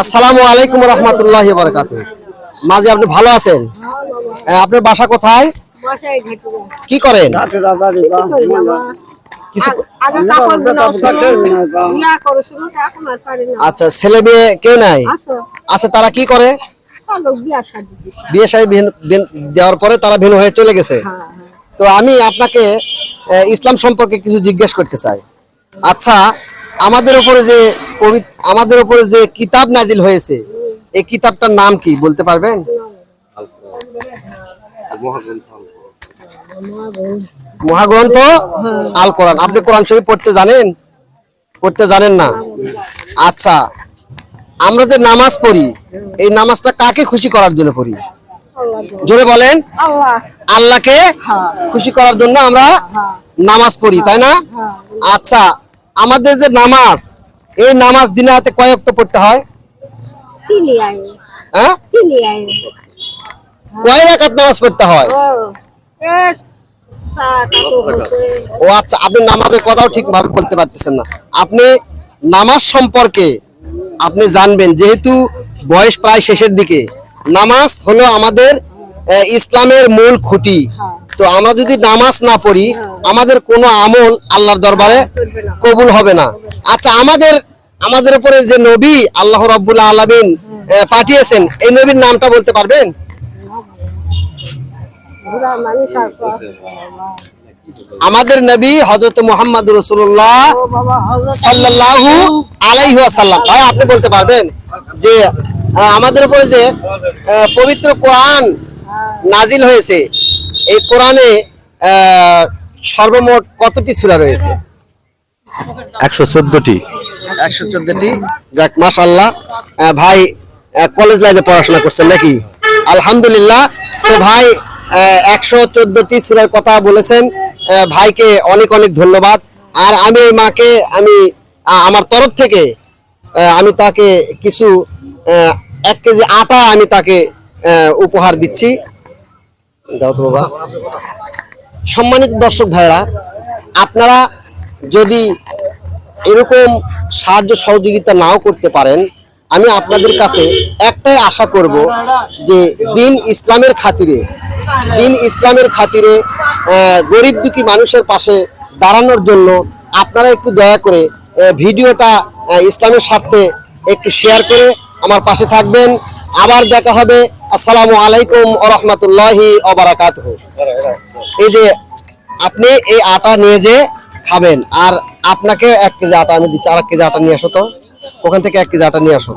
আসসালামু আলাইকুম রহমতুল্লাহ বারকাত মাঝে আপনি ভালো আছেন? আপনার বাসা কোথায়? কি করেন? আচ্ছা ছেলে মেয়ে কেউ নাই? আচ্ছা তারা কি করে। বিয়ে সাহেব দেওয়ার পরে তারা ভিন্ন হয়ে চলে গেছে। হ্যাঁ হ্যাঁ। তো আমি আপনাকে ইসলাম সম্পর্কে কিছু জিজ্ঞেস করতে চাই। আচ্ছা আমাদের উপরে যে আমাদের উপরে যে কিতাব নাজিল হয়েছে, এই কিতাবটার নাম কি বলতে পারবেন? মহাগ্রন্থ আল কোরআন আপনি কোরআন শরীফ পড়তে জানেন? পড়তে জানেন না? আচ্ছা আমরা যে নামাজ পড়ি, এই নামাজটা কাকে খুশি করার জন্য পড়ি? জোরে বলেন। আল্লাহকে খুশি করার জন্য আমরা নামাজ পড়ি, তাই না? আচ্ছা আমাদের যে নামাজ এই নামাজ দিনে হাতে কয়েক পড়তে হয়? হ্যাঁ? কয় রাকাত নামাজ পড়তে হয়? ও তা আচ্ছা আপনি নামাজের কথাও ঠিকভাবে বলতে পারতেছেন না। আপনি নামাজ সম্পর্কে আপনি জানবেন যেহেতু বয়স প্রায় শেষের দিকে নামাজ হলো আমাদের ইসলামের মূল খুঁটি। তো আমরা যদি নামাজ না পড়ি, আমাদের কোনো আমল আল্লাহর দরবারে কবুল হবে না। আচ্ছা আমাদের আমাদের উপরে যে নবী আল্লাহ রাব্বুল আলামিন পাঠিয়েছেন, এই নবীর নামটা বলতে পারবেন? আমাদের নবী হযরত মুহাম্মদ রাসূলুল্লাহ ও বাবা হজরত সাল্লাল্লাহু আলাইহি ওয়াসাল্লাম। ভাই, আপনি বলতে পারবেন যে আমাদের উপরে যে পবিত্র কোরআন নাজিল হয়েছে এই কোরআনে সর্বমোট কতটি সূরা রয়েছে? একশো চোদ্দটি। একশো চোদ্দটি। যাক মাশাল্লাহ ভাই কলেজ লাইনে পড়াশোনা করছেন নাকি? আলহামদুলিল্লাহ। তো ভাই একশো চোদ্দটি সুরার কথা বলেছেন। ভাইকে অনেক অনেক ধন্যবাদ। আর আমি এই মাকে আমি আমার তরফ থেকে আমি তাকে কিছু আহ, এক কেজি আটা আমি তাকে আহ, উপহার দিচ্ছি। সম্মানিত দর্শক ভাইরা আপনারা যদি এরকম সাহায্য সহযোগিতা নাও করতে পারেন, আমি আপনাদের কাছে একটাই আশা করব যে দিন ইসলামের খাতিরে, দিন ইসলামের খাতিরে গরিব দুঃখী মানুষের পাশে দাঁড়ানোর জন্য আপনারা একটু দয়া করে ভিডিওটা ইসলামের স্বার্থে একটু শেয়ার করে আমার পাশে থাকবেন। আবার দেখা হবে। আসসালামু আলাইকুম রহমতুল্লাহি অবরাকাত এই যে আপনি এই আটা নিয়ে যে খাবেন, আর আপনাকে এক কেজি আটা আমি দিচ্ছি, আর এক কেজি আটা নিয়ে আসো তো। ওখান থেকে এক কেজি আটা নিয়ে আসো।